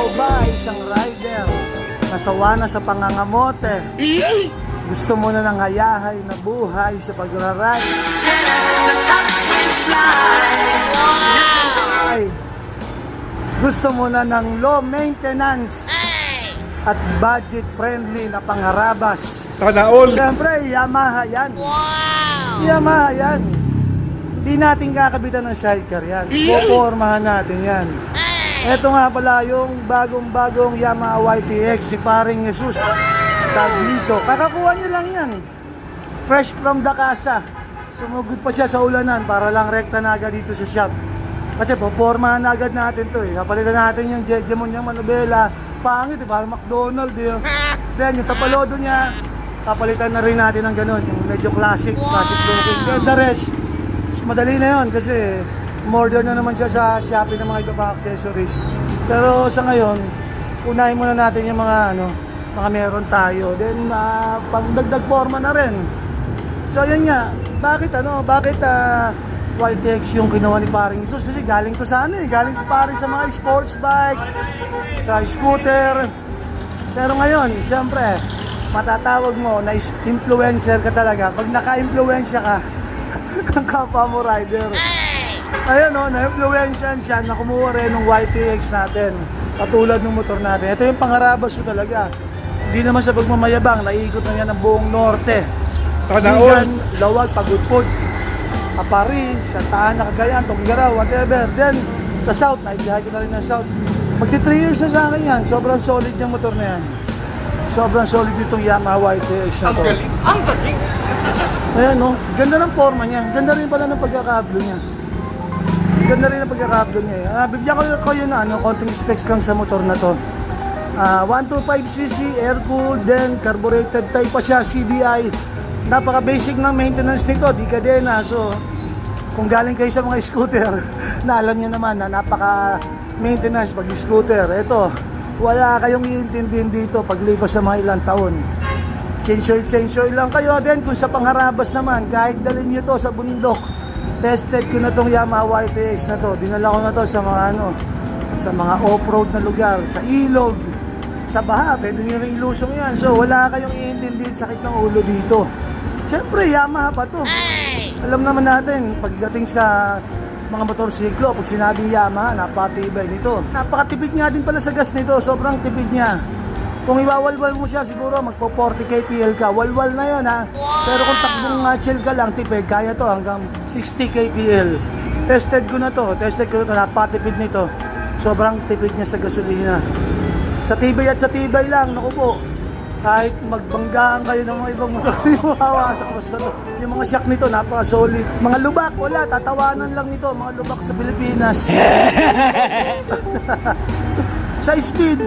Ba isang rider nasawa na sa pangangamote? Gusto mo na ng hayahay na buhay sa pagraride? Ay, gusto mo na ng low maintenance at budget friendly na pangarabas? Sana all. Siyempre, Yamaha yan. Wow! Yamaha yan. Hindi natin kakabitan ng sidecar yan. Popormahan natin yan. Ito nga pala yung bagong-bagong Yamaha YTX si paring Jesus Tagliso. Kakakuha niyo lang yan. Fresh from the casa. Sumugod pa siya sa ulanan para lang rekta na agad dito sa shop. Kasi popormahan na agad natin to eh. Kapalitan natin yung Jejemon niyang manubela. Pangit eh, parang McDonald eh. Then yung tapalodo niya, papalitan na rin natin ng ganun. Yung medyo classic, classic looking. Then the rest, madali na yon kasi modern na naman siya sa Shopee ng mga iba pa accessories. Pero sa ngayon, unahin muna natin yung mga ano, mga meron tayo. Then uh, pangdagdag forma na rin. So yun nga, bakit ano, bakit ah, YTX yung kinuha ni paring Jesus? Kasi galing to sa ano eh, galing sa paring sa mga sports bike, sa scooter. Pero ngayon, siyempre, matatawag mo na influencer ka talaga. Pag naka-influensya ka, ang kapwa mo rider. Ayun o, na-influensyan siya na kumuha rin ng YTX natin. Katulad ng motor natin. Ito yung pangarabas ko talaga. Hindi naman sa pagmamayabang, naiikot na yan ng buong norte. All. Bigan, Lawag, Pagudpud, Apari, sa Taan, Cagayan, Tugigaraw, whatever. Then, sa South, naibiyahe ko na rin ng South. Magti 3 years na sa akin yan. Sobrang solid yung motor na yan. Sobrang solid itong Yamaha YTX na to. Ang galing. Ayan no, ganda ng forma niya. Ganda rin pala ng pagkakablo niya. Ganda rin ang pagkakablo niya. eh. Ah, bigyan ko kayo na ano, konting specs lang sa motor na to. Ah, 125cc, air-cooled, then carbureted type pa siya, CDI. Napaka-basic ng maintenance nito, di kadena. So, kung galing kayo sa mga scooter, na alam niyo naman na napaka-maintenance pag scooter. Ito, wala kayong iintindihin dito paglipas sa mga ilang taon. Change change oil lang kayo din kung sa pangharabas naman kahit dalhin nyo to sa bundok tested ko na tong Yamaha YTX na to. Dinala ko na to sa mga ano sa mga off-road na lugar. Sa ilog sa baha. Pwede nyo rin ilusong yan. So wala kayong iintindihin sakit ng ulo dito. Syempre Yamaha pa to. Alam naman natin pagdating sa mga motorsiklo pag sinabing Yamaha napakatibay nito. Napakatipid nga din pala sa gas nito. Sobrang tipid niya kung iwawalwal mo siya, siguro magpo 40 kpl ka. Walwal na yun ha. Pero kung takbong uh, chill ka lang, tipid, kaya to hanggang 60 kpl. Tested ko na to. Tested ko na to. Napatipid nito. Sobrang tipid niya sa gasolina. Sa tibay at sa tibay lang, naku po. Kahit magbanggaan kayo ng mga ibang motor, hawasak basta to. Yung mga shock nito, napaka-solid. Mga lubak, wala. Tatawanan lang nito. Mga lubak sa Pilipinas. sa speed,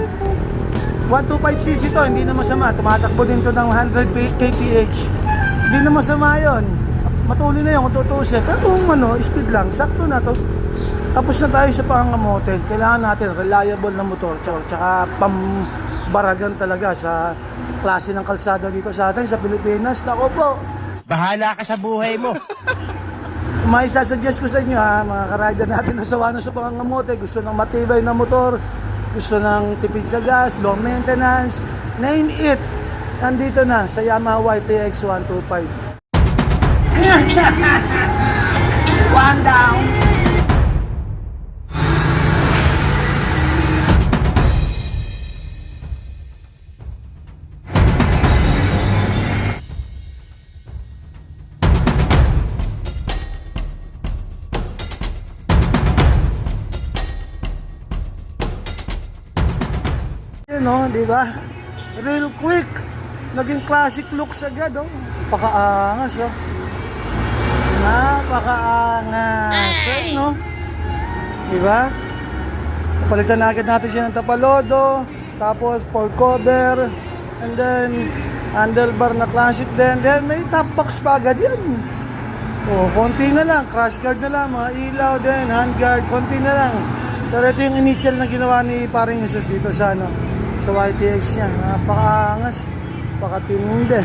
125cc to, hindi na masama. Tumatakbo din to ng 100 kph. Hindi na masama yon. Matuloy na yun kung tutusin. Pero kung ano, speed lang, sakto na to. Tapos na tayo sa pangangamote. Kailangan natin reliable na motor. Tsaka, pambaragan talaga sa klase ng kalsada dito sa atin, sa Pilipinas. Nako po, Bahala ka sa buhay mo. May sasuggest ko sa inyo ha, mga ka-rider natin na sawa na sa pangangamote, gusto ng matibay na motor, gusto ng tipid sa gas, low maintenance, name it. Nandito na sa Yamaha YTX 125. One down. Yun o, di ba? Real quick. Naging classic looks agad oh. Pakaangas oh. Napakaangas. Ayun no? Di ba? Palitan na agad natin siya ng tapalodo. Tapos for cover. And then handlebar na classic din. Then may top box pa agad yan. Oh, konti na lang, crash guard na lang, mga ilaw din, hand guard, konti na lang. Pero ito yung initial na ginawa ni paring Jesus dito sa ano, sa YTX niya. Napakaangas, napakatindi.